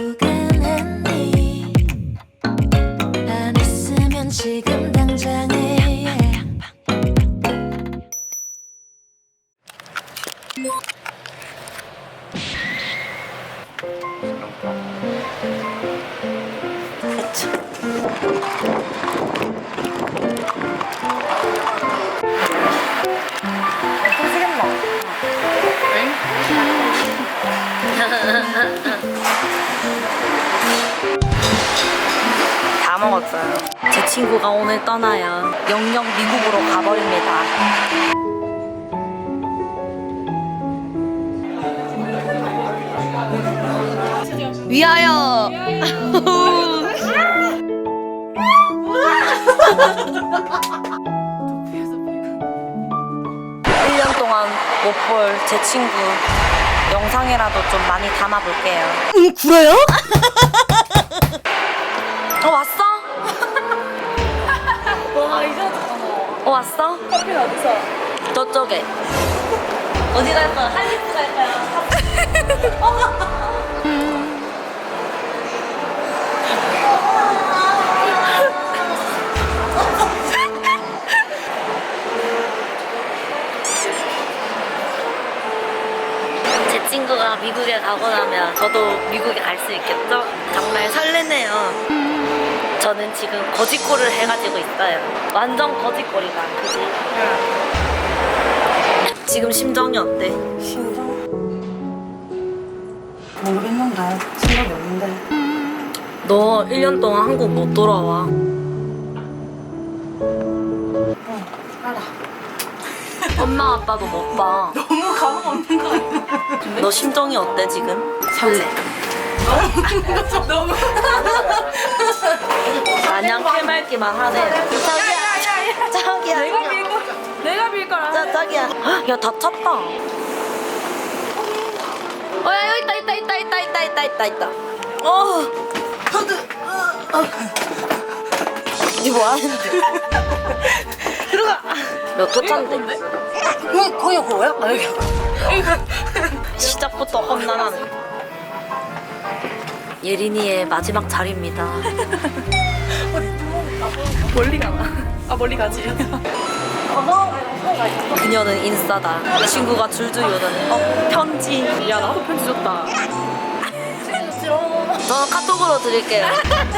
두근했니 안 했으면 지금 당장에. 다 먹었어요. 제 친구가 오늘 떠나요. 영영 미국으로 가버립니다. 위하여! 1년 동안 못 볼 제 친구 영상이라도 좀 많이 담아볼게요. 응, 구려요? 어 왔어? 어 왔어? 커피 어디서? 저쪽에 어디 갈 거야? 할리스 갈 거야? 제 친구가 미국에 가고 나면 저도 미국에 갈 수 있겠죠? 정말 설레네요. 저는 지금 거짓골을 해가지고 있어요. 완전 거짓골이다, 그지? 지금 심정이 어때? 신성? 모르겠는데. 생각이 없는데. 너 1년 동안 한국 못 돌아와. 응, 알아. 엄마 아빠도 못 봐. 너무 감흥 없는 거 아니야? 너 심정이 어때 지금? 설레. 너무. 해맑기만 하네. 자기야. 자기야. 내가 빌 거, 내가 빌 거라. 자, 자기야. 야, 다 찼다. 어, 야, 여기 있다, 있다, 있다, 있다, 있다, 있다, 있다, 있다. 어. 니뭐 하는데? 들어가. 몇호 찬데? 응, 거기 뭐야? 아, 여기. 시작부터 험난하네. 예린이의 마지막 자리입니다. 멀리 가나? 아, 멀리 가지. 그녀는 인싸다. 친구가 줄줄 요는 어, 편지. 야, 나도 편지 줬다. 저는 카톡으로 드릴게요.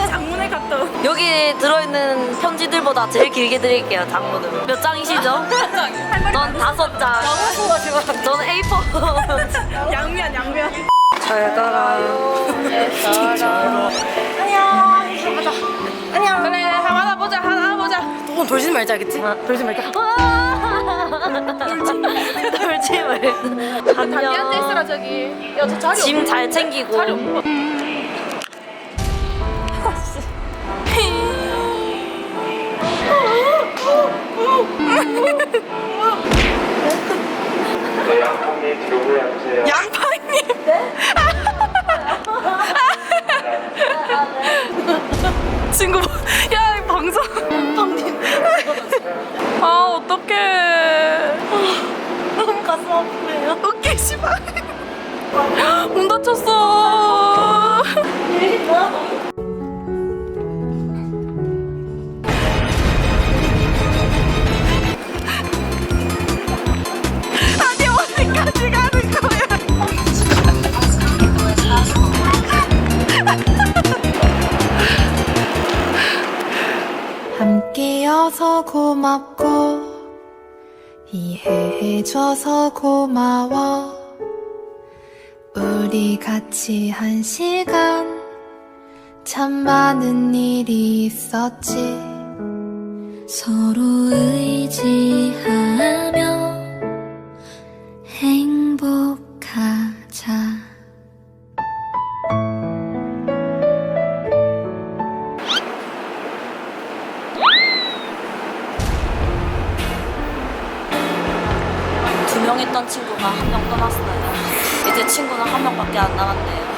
장문의 카톡. 여기 들어있는 편지들보다 제일 길게 드릴게요, 장문으로. 몇 장이시죠? 넌 다섯 장. 저는 A4. 양면, 양면. 잘 가라. 안녕. 돈 돌지 말자, 알겠지? 돌지 말자. 돌지 말고. 단디한테 있어라, 안녕. 저기. 야, 저 자리 없 짐 잘 챙기고. 자리 없는 거. 어떡해. 너무 가슴 아프네요. 어깨 씨발. 문 다쳤어. 아니 어디까지 가는 거야? 함께여서 고맙고 이해해줘서 고마워. 우리 같이 한 시간 참 많은 일이 있었지. 서로 의지하며 친구가 한 명 떠났어요. 이제 친구는 한 명밖에 안 남았네요.